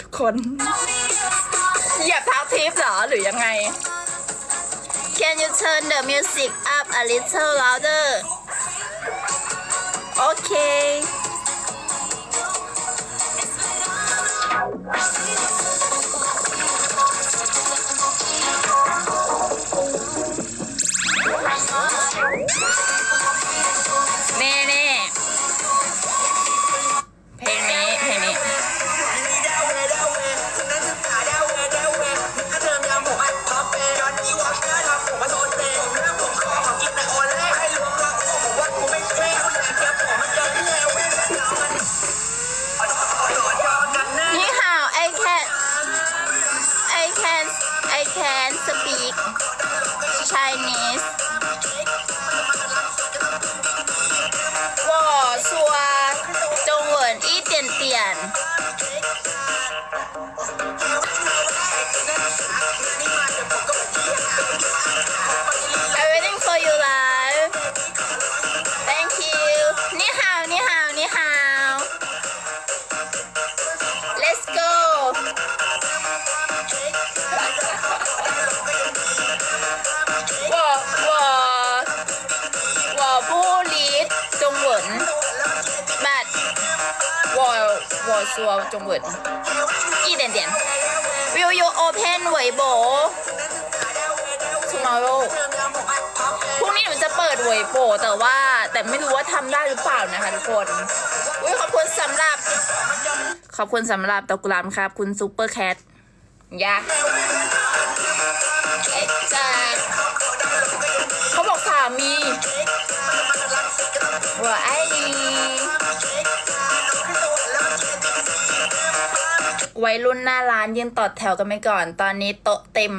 ทุกคนเหยียบเท้าทิพย์เหรอ หรือยังไง Can you turn the music up a little louder Okay. ซัวจงเวิร์อนเด่น Will you open เวยโบ tomorrow พรุ่งนี้หนูจะเปิดเวยโบแต่ว่าแต่ไม่รู้ว่าทำได้หรือเปล่านะคะทุกคนอุ้ยขอบคุณสำหรับ ขอบคุณสำหรับตะกรามครับ คุณซูเปอร์แคทยา วัยรุ่นหน้าร้านยืนต่อแถวกันไปก่อน ตอนนี้โต๊ะเต็ม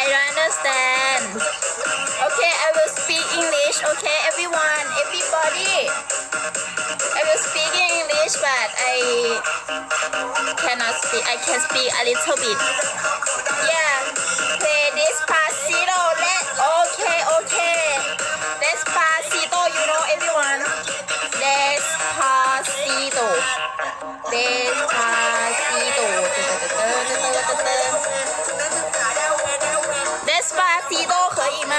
I don't understand. Okay, I will speak English. Okay, everyone, everybody. I will speak English, but I cannot speak. I can speak a little bit. Yeah, play Despacito. Let okay, okay. Despacito, you know everyone. Despacito. Despacito. Despacito 可以吗？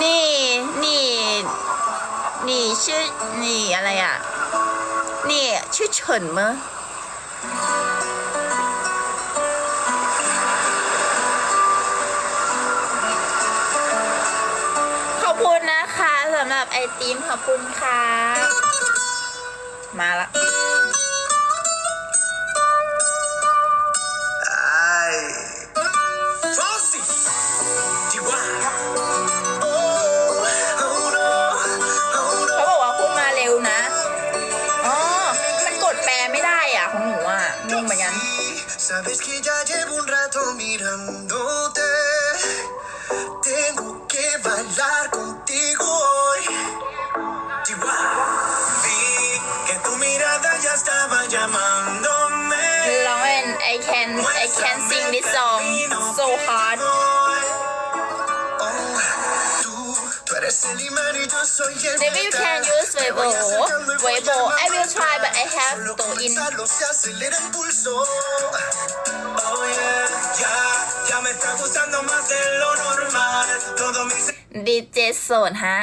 你你你是你อะไรอ่ะ你ชื่อเฉินมั้ย ติมขอบคุณค่ะ มาละ I can sing this song so hard Oh, tú, tú eres el imán y yo soy el Maybe you can use Weibo. Weibo. I will try, but I have to in. ดีเจโซนฮะ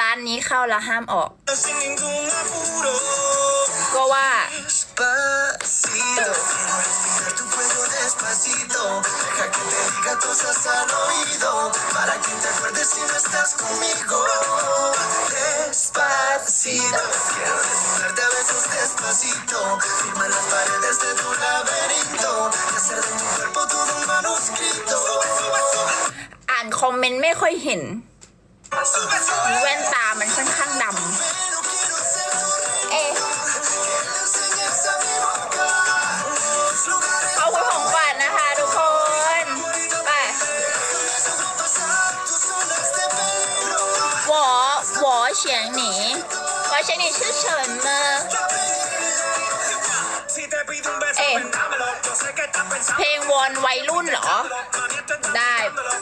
ร้านนี้เข้าแล้วห้ามออก Despacito, quiero respirar tu cuello despacito. Deja que te diga cosas al oído. Para que te acuerdes si no estás conmigo. Despacito, quiero desnudarte a besos despacito. Firma las paredes de tu laberinto. Y hacer de tu cuerpo todo un manuscrito. อ่านคอมเมนต์ไม่ค่อยเห็น Sube, sube. แว่นตามันค่อนข้างด Pero 我选你我选你是什么 Si te pido un beso, Eh. ven, dámelo. Yo sé que estás pensando. เพลงวอนวัยรุ่นเหรอ Mami, estoy ได้ dándolo.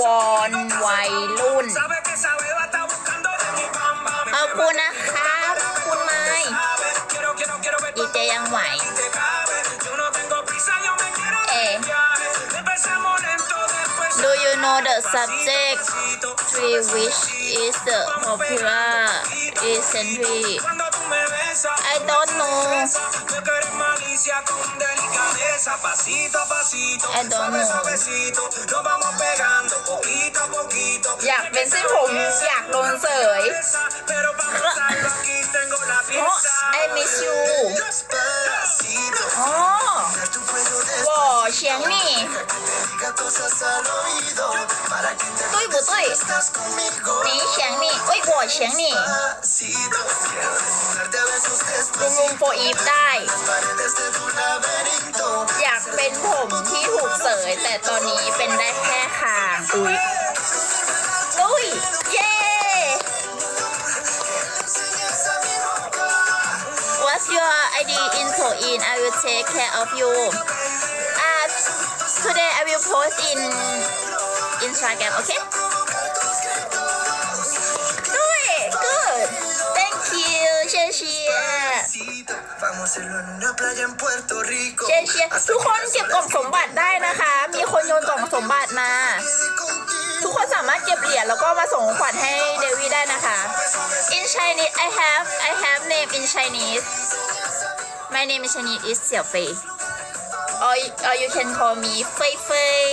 วอนวัยรุ่น Sabe que esa beba está buscando de mi bamba. Me ขอบคุณนะครับคุณไม้ sabe. Quiero, quiero, quiero ver ดีเจยังไหว Do you know the subject tree which is the popular recently Cuando tú me besas, I don't know Veo que eres malicia con delicadeza, pasito a pasito, I don't suave, know. suavecito, nos vamos pegando poquito a poquito. อยากเป็นเส้นผมอยากโดนเสย Pero para gozarlo aquí tengo la เพราะ pieza. I miss you Despacito, อ๋อ dar tu cuello วอเฉียงนี่ deja que te diga cosas al oído para que te ตุ้ยบุตุ้ย estás conmigo. หนีเฉียงนี่เอ้ยวอเฉียงนี่ Despacito, quiero desnudarte a besos ลุงลุง despacito. โฟอีฟได้ Las paredes de tu laberinto. อยากเป็นผมที่ถูกเสย แต่ตอนนี้เป็นได้แค่คาง อุ้ยอุ้ยเย้ Enseñas a mi boca. What's your ID info in I will take care of you uh, today I will post in Instagram okay Good good Thank you 谢谢 Despacito, Vamos a hacerlo en una playa en Puerto Rico. เชียร์เชียร์ทุกคนเก็บกล่องสมบัติได้นะคะ มีคนโยนกล่องสมบัติมา ทุกคนสามารถเก็บเหรียญแล้วก็มาส่งของขวัญให้เดวี่ได้นะคะ In Chinese I have I have name in Chinese My name in Chinese is เสี่ยวเฟย or or you can call me เฟยเฟย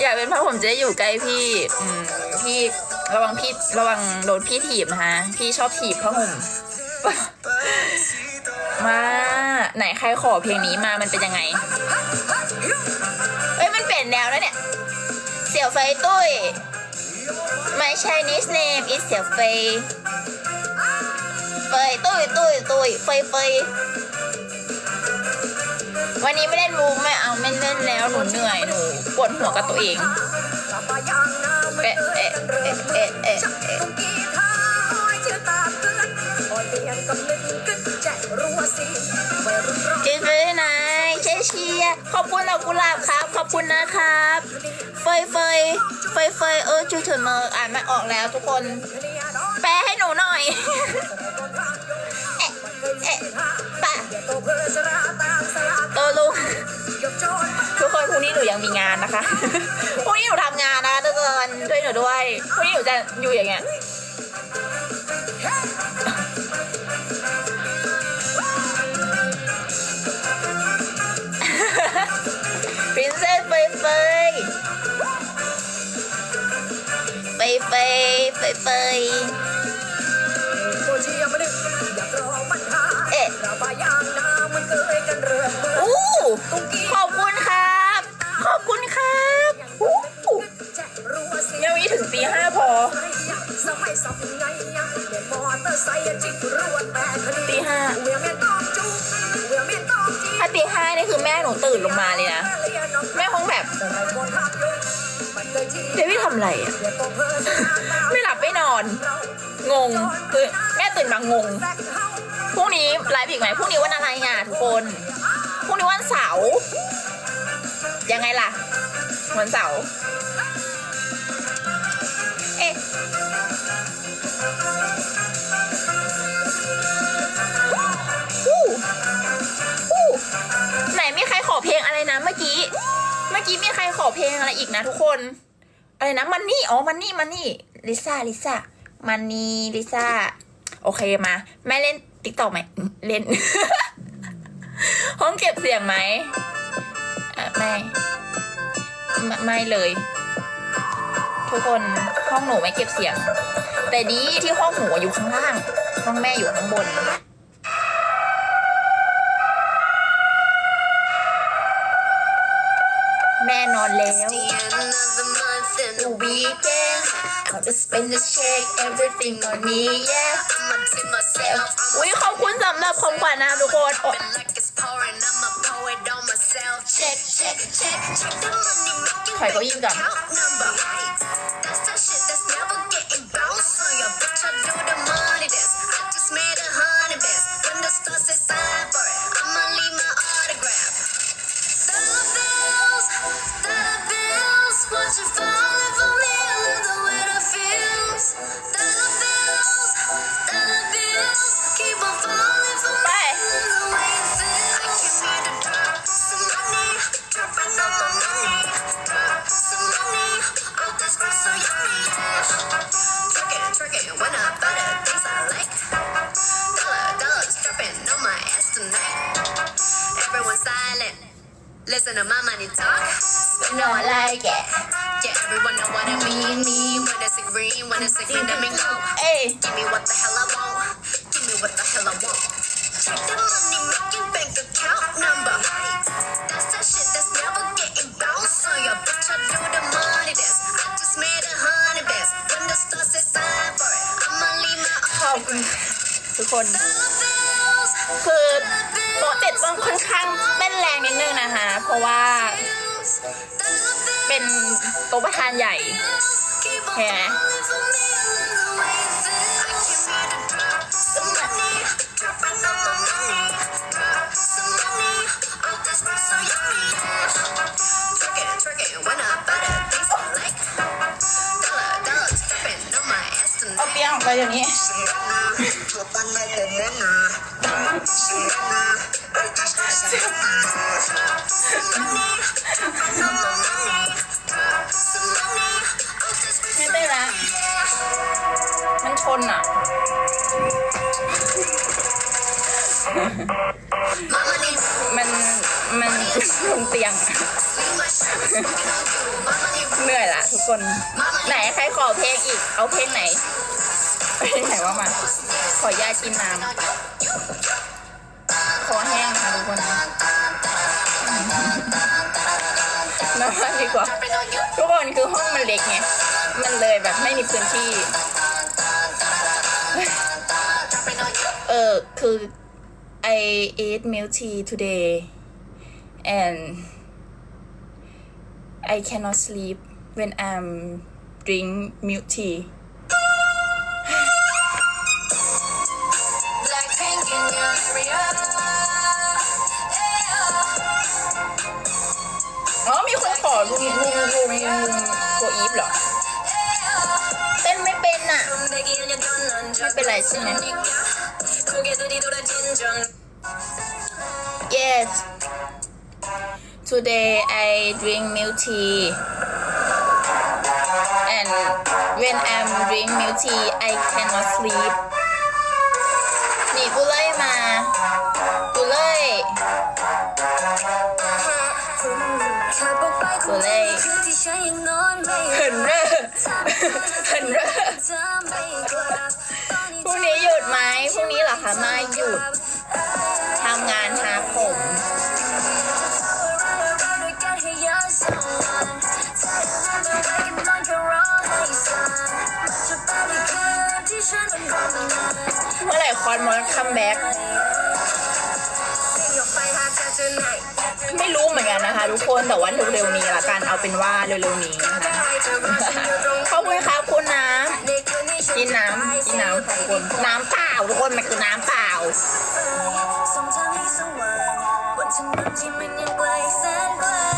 อยากเป็นพระผมจะได้อยู่ใกล้พี่อืมพี่ระวังพี่ระวังโดนพี่ถีบนะคะพี่ชอบถีบพระห่มมาไหนใครขอเพลงนี้มามันเป็นยังไง เอ้ยมันเปลี่ยนแนวแล้วเนี่ย เสี่ยวเฟยตุ้ย My Chinese name is เสี่ยวเฟยเฟยตุ้ยตุ้ยตุ้ยเฟยเฟย วันนี้ไม่เล่นมูไม่เอาไม่เล่นแล้วหนูเหนื่อยหนูปวดหัวกับตัวเองเอ๊ะเอ๊ะเอ๊ะเอ๊ะเอ๊ะเอ๊ะจิตเป็นไหนเชเชียขอบคุณดอกกุหลาบครับ ขอบคุณนะครับ เฟยเฟยเฟยเฟยเออจูเถอะเมอร์อ่านไม่ออกแล้วทุกคน แปลให้หนูหน่อย ยังมีงานนะคะพรุ่งนี้หนูทำงานนะคะทุกคนช่วยหนูด้วยพรุ่งนี้หนูจะอยู่อย่างเงี้ย Princess เฟยเฟยเฟยเฟยเฟยเฟยเอ๊ะอู้ ไรไม่หลับไม่นอน งงคือแม่ตื่นมางงพรุ่งนี้ไลฟ์อีกไหมพรุ่งนี้วันอะไรอะทุกคนพรุ่งนี้วันเสาร์ยังไงล่ะ วันเสาร์เอ๊หูหูไหนมีใครขอเพลงอะไรนะเมื่อกี้ เมื่อกี้มีใครขอเพลงอะไรอีกนะทุกคน อะไรนะมันนี่อ๋อมันนี่มันนี่ลิซ่าลิซ่ามันนี่ลิซ่าโอเคมา แม่เล่นติ๊กต็อกไหมเล่น ห้องเก็บเสียงไหมไม่ไม่เลย ทุกคนห้องหนูไม่เก็บเสียง แต่ดีที่ห้องหนูอยู่ข้างล่าง ห้องแม่อยู่ข้างบน I'ma tip myself. อุ้ยขอบคุณสำหรับของขวัญนะทุกคนโอ๊ย I'm like it's pouring. I'm a poet on myself. Check, check, check, check the money making ถอยเก้าอี้ก่อน Listen to my money talk. You know I like it Yeah, everyone know what I mean. Me, when it's a green, when it's a green, let me go. เอ้ย Give me what the hell I want. Give me what the hell I want. Check the money making bank account number. That's that shit that's never getting bounced on your bitch. I do the money dance. I just made a hundred bands. When the stars say sign for it, I'ma leave my ขอบคุณทุกคน dollar bills. คือโต๊ะเจ็ดต้องค่อนข้างเต้นแรงนิดนึงนะคะ เพราะว่า bills. Dollar bills. เป็นโต๊ะประธานใหญ่ Keep on Yeah. falling for me. I love the way it feels. I came here to drop some money, dropping มันชนอะ มันมันลงเตียง เหนื่อยละทุกคน ไหนใครขอเพลงอีก เอาเพลงไหน เพลงไหนว่ามา ขอยากินน้ำคอแห้งค่ะทุกคนนอนดีกว่า ทุกคนคือห้องมันเล็กไง มันเลยแบบไม่มีพื้นที่ เออ คือ I ate milk tea today and I cannot sleep when I'm drink milk tea Blackpink in your area. อ๋อ มีคนขอลุงลุงลุงลุงโกอีฟเหรอ เป็นไรใช่ไหม Yes Today I drink milk tea and when I'm drink milk tea I cannot sleep นี่กูเล่ยมากูเล่ย กูเล่ยเหินเร่อเหินเร่อพ รุ่งนี้หยุดไหมพรุ่งนี้เหรอคะไม่หยุดทำงานหาผม เมื่อไหร่คอนมอสคัมแบ็กไม่รู้เหมือนกันนะคะ ทุกคนแต่ว่าเร็วๆนี้ละกันเอาเป็นว่าเร็วๆนี้นะคะขอบคุณครับคุณน้ำ กินน้ำกินน้ำทุกคนน้ำเปล่าทุกคนมันคือน้ำเปล่า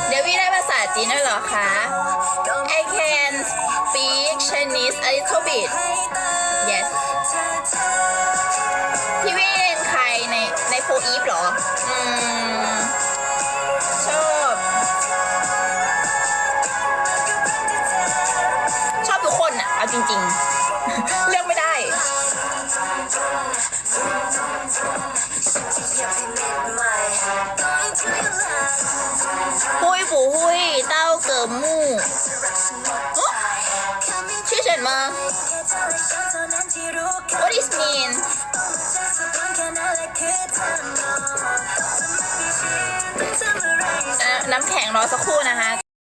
เดี๋ยวพี่ได้ภาษาจีนด้วยเหรอคะ I can speak Chinese a little bit yes พี่วินใครในในโฟอีฟหรอ อืม ชอบ ชอบทุกคนอะเอาจริง ๆ หุยฝูหุยเต้าเกิมมู่哦ชื่อ什么 What is mean อ่ะน้ำแข็งรอสักครู่นะคะ